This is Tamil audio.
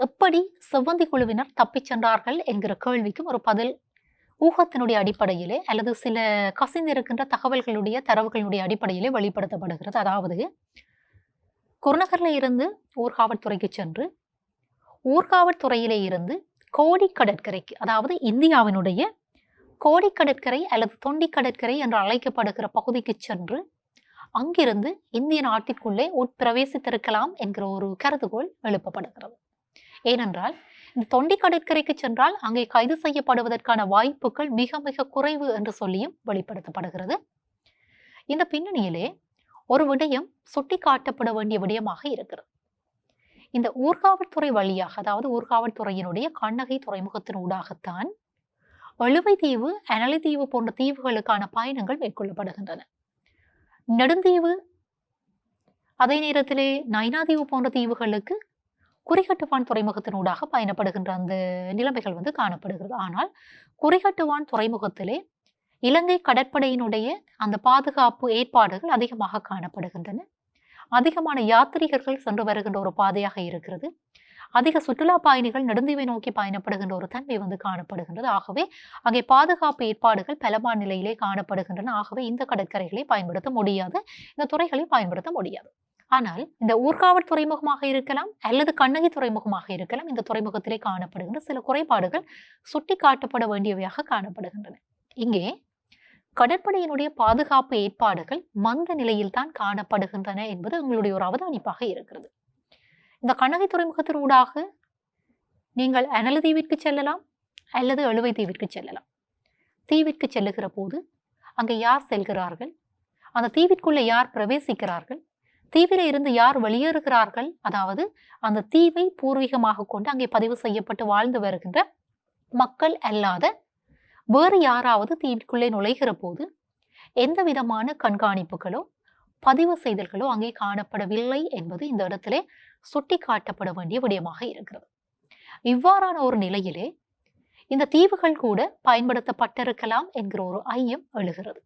எப்படி செவ்வந்தி குழுவினர் தப்பிச் சென்றார்கள் என்கிற கேள்விக்கும் ஒரு பதில் ஊகத்தினுடைய அடிப்படையிலே அல்லது சில கசிந்திருக்கின்ற தகவல்களுடைய தரவுகளுடைய அடிப்படையிலே வெளிப்படுத்தப்படுகிறது. அதாவது குருநகரில் இருந்து ஊர்காவல்துறைக்கு சென்று ஊர்காவல்துறையிலே இருந்து கோடி கடற்கரைக்கு அதாவது இந்தியாவினுடைய கோடி கடற்கரை அல்லது தொண்டி கடற்கரை என்று அழைக்கப்படுகிற பகுதிக்கு சென்று அங்கிருந்து இந்திய நாட்டிற்குள்ளே உட்பிரவேசித்திருக்கலாம் என்கிற ஒரு கருதுகோள் எழுப்பப்படுகிறது. ஏனென்றால் இந்த தொண்டி கடற்கரைக்கு சென்றால் அங்கே கைது செய்யப்படுவதற்கான வாய்ப்புகள் மிக மிக குறைவு என்று சொல்லியும் வெளிப்படுத்தப்படுகிறது. இந்த பின்னணியிலே ஒரு விடயம் சுட்டி காட்டப்பட வேண்டிய விடயமாக இருக்கிறது. இந்த ஊர்காவல்துறை வழியாக அதாவது ஊர்காவல்துறையினுடைய கண்ணகை துறைமுகத்தின் ஊடாகத்தான் வலுவை தீவு அனலை தீவு போன்ற தீவுகளுக்கான பயணங்கள் மேற்கொள்ளப்படுகின்றன. நெடுந்தீவு அதே நேரத்திலே நைனாதீவு போன்ற தீவுகளுக்கு குறிகட்டுவான் துறைமுகத்தினூடாக பயணப்படுகின்ற அந்த நிலைமைகள் வந்து காணப்படுகிறது. ஆனால் குறிகட்டுவான் துறைமுகத்திலே இலங்கை கடற்படையினுடைய அந்த பாதுகாப்பு ஏற்பாடுகள் அதிகமாக காணப்படுகின்றன. அதிகமான யாத்திரிகர்கள் சென்று வருகின்ற ஒரு பாதையாக இருக்கிறது. அதிக சுற்றுலா பயணிகள் நெடுந்தீவை நோக்கி பயணப்படுகின்ற ஒரு தன்மை வந்து காணப்படுகின்றது. ஆகவே அங்கே பாதுகாப்பு ஏற்பாடுகள் பலமான நிலையிலே காணப்படுகின்றன. ஆகவே இந்த கடற்கரைகளை பயன்படுத்த முடியாது. இந்த துறைகளை பயன்படுத்த முடியாது. ஆனால் இந்த ஊர்காவல் துறைமுகமாக இருக்கலாம் அல்லது கண்ணகி துறைமுகமாக இருக்கலாம் இந்த துறைமுகத்திலே காணப்படுகின்ற சில குறைபாடுகள் சுட்டி காட்டப்பட வேண்டியவையாக காணப்படுகின்றன. இங்கே கடற்படையினுடைய பாதுகாப்பு ஏற்பாடுகள் மந்த நிலையில் தான் காணப்படுகின்றன என்பது உங்களுடைய ஒரு அவதானிப்பாக இருக்கிறது. இந்த கண்ணகை துறைமுகத்தின் ஊடாக நீங்கள் அனல தீவிற்கு செல்லலாம் அல்லது எழுவை தீவிற்கு செல்லலாம். தீவிற்கு செல்லுகிற போது அங்கே யார் செல்கிறார்கள்? அந்த தீவிற்குள்ளே யார் பிரவேசிக்கிறார்கள்? தீவில இருந்து யார் வெளியேறுகிறார்கள்? அதாவது அந்த தீவை பூர்வீகமாக கொண்டு அங்கே பதிவு செய்யப்பட்டு வாழ்ந்து வருகின்ற மக்கள் அல்லாத வேறு யாராவது தீவிற்குள்ளே நுழைகிற போது எந்த விதமான கண்காணிப்புகளோ பதிவு செய்தல்களோ அங்கே காணப்படவில்லை என்பது இந்த இடத்திலே சுட்டி காட்டப்பட வேண்டிய விடயமாக இருக்கிறது. இவ்வாறான ஒரு நிலையிலே இந்த தீவுகள் கூட பயன்படுத்தப்பட்டிருக்கலாம் என்கிற ஒரு ஐயம் எழுகிறது.